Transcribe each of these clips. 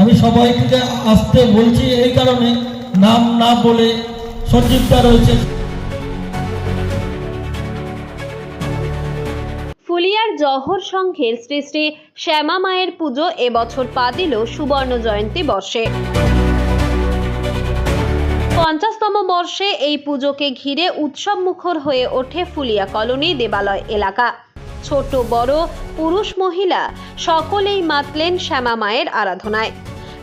আমি সবাইকে আসতে বলছি এই কারণে, নাম না বলে সঞ্জীবদা রয়েছে। ফুলিয়ার জহর সংঘের শ্রী শ্রী শ্যামা মায়ের পুজো এবছর পা দিল সুবর্ণ জয়ন্তী বর্ষে। পঞ্চাশতম বর্ষে এই পুজোকে ঘিরে উৎসব মুখর হয়ে ওঠে ফুলিয়া কলোনি দেবালয় এলাকা। ছোট, বড়, পুরুষ, মহিলা সকলেই মাতলেন শ্যামা মায়ের আরাধনায়।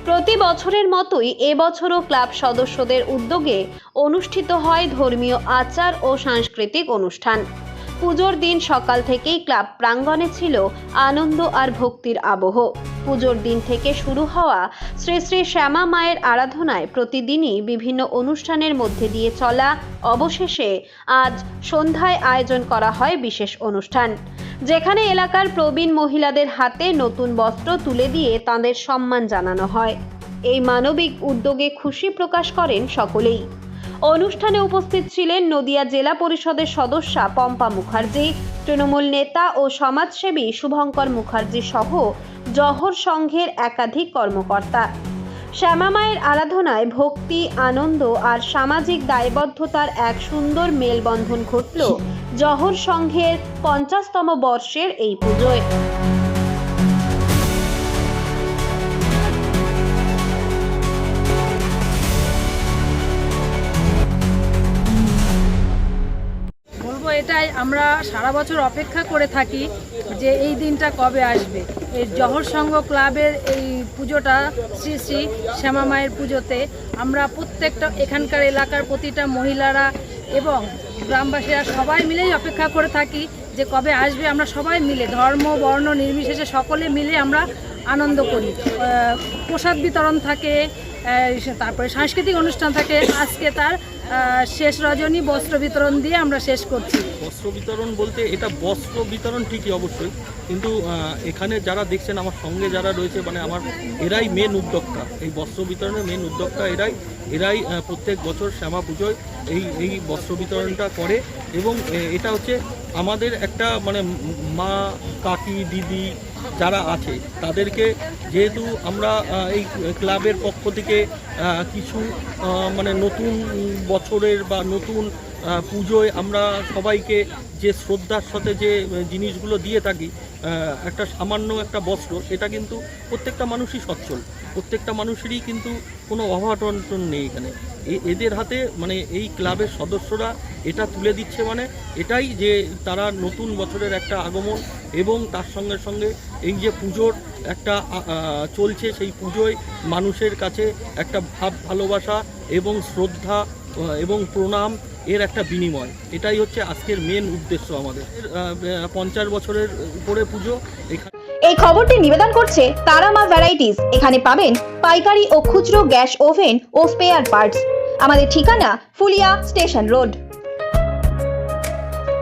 প্রতি বছরের মতোই এবছরও ক্লাব সদস্যদের উদ্যোগে অনুষ্ঠিত হয় ধর্মীয় আচার ও সাংস্কৃতিক অনুষ্ঠান। পুজোর দিন সকাল থেকেই ক্লাব প্রাঙ্গণে ছিল আনন্দ আর ভক্তির আবহ। পুজোর দিন থেকে শুরু হওয়া শ্রী শ্রী শ্যামা মায়ের আরাধনায় প্রতিদিনই বিভিন্ন অনুষ্ঠানের মধ্যে দিয়ে চলা অবশেষে আজ সন্ধ্যায় আয়োজন করা হয় বিশেষ অনুষ্ঠান। যেখানে এলাকার প্রবীণ মহিলাদের হাতে নতুন বস্ত্র তুলে দিয়ে তাদের সম্মান জানানো হয়। এই মানবিক উদ্যোগে খুশি প্রকাশ করেন সকলেই। অনুষ্ঠানে উপস্থিত ছিলেন নদিয়া জেলা পরিষদের সদস্যা পম্পা মুখার্জি, তৃণমূল নেতা ও সমাজসেবী শুভঙ্কর মুখার্জি সহ জহর সংঘের একাধিক কর্মকর্তা। শ্যামা মায়ের আরাধনায় ভক্তি, আনন্দ আর সামাজিক দায়বদ্ধতার এক সুন্দর মেলবন্ধন ঘটল জহর সংঘের পঞ্চাশতম বর্ষের এই পুজোয়। এটাই আমরা সারা বছর অপেক্ষা করে থাকি যে এই দিনটা কবে আসবে। এই জহর সংঘ ক্লাবের এই পুজোটা শ্রী শ্রী শ্যামা মায়ের পুজোতে আমরা প্রত্যেকটা এখানকার এলাকার প্রতিটা মহিলারা এবং গ্রামবাসীরা সবাই মিলেই অপেক্ষা করে থাকি যে কবে আসবে। আমরা সবাই মিলে, ধর্ম, বর্ণ, নির্বিশেষে সকলে মিলে আমরা আনন্দ করি। প্রসাদ বিতরণ থাকে তারপরে সাংস্কৃতিক অনুষ্ঠান থাকে। আজকে তার শেষ রজনী বস্ত্র বিতরণ দিয়ে আমরা শেষ করছি। বস্ত্র বিতরণ বলতে এটা বস্ত্র বিতরণ ঠিকই অবশ্যই, কিন্তু এখানে যারা দেখছেন, আমার সঙ্গে যারা রয়েছে মানে আমার এরাই মেন উদ্যোক্তা। এই বস্ত্র বিতরণের মেন উদ্যোক্তা এরাই এরাই প্রত্যেক বছর শ্যামা পুজোয় এই এই বস্ত্র বিতরণটা করে এবং এটা হচ্ছে আমাদের একটা মানে মা, কাকি, দিদি যারা আছে, তাদেরকে যেহেতু আমরা এই ক্লাবের পক্ষ থেকে কিছু মানে নতুন বছরের বা নতুন পুজোয় আমরা সবাইকে যে শ্রদ্ধার সাথে যে জিনিসগুলো দিয়ে থাকি একটা সামান্য একটা বস্ত্র সেটা কিন্তু প্রত্যেকটা মানুষই সচ্ছল। প্রত্যেকটা মানুষেরই কিন্তু কোনো অভাটন নেই এখানে। এদের হাতে মানে এই ক্লাবের সদস্যরা এটা তুলে দিচ্ছে মানে এটাই যে তারা নতুন বছরের একটা আগমন এবং তার সঙ্গে সঙ্গে এই যে পুজোর একটা চলছে সেই পুজোয় মানুষের কাছে একটা ভাব, ভালোবাসা এবং শ্রদ্ধা এবং প্রণাম এর একটা বিনিময়। এটাই হচ্ছে আজকের মেন উদ্দেশ্য আমাদের। পঞ্চাশ বছরের উপরে পুজো, এখানে এই খবরটি নিবেদন করছে তারামা ভ্যারাইটিস এখানে পাবেন পাইকারি ও খুচরো গ্যাস ওভেন ও স্পেয়ার পার্টস আমাদের ঠিকানা ফুলিয়া স্টেশন রোড।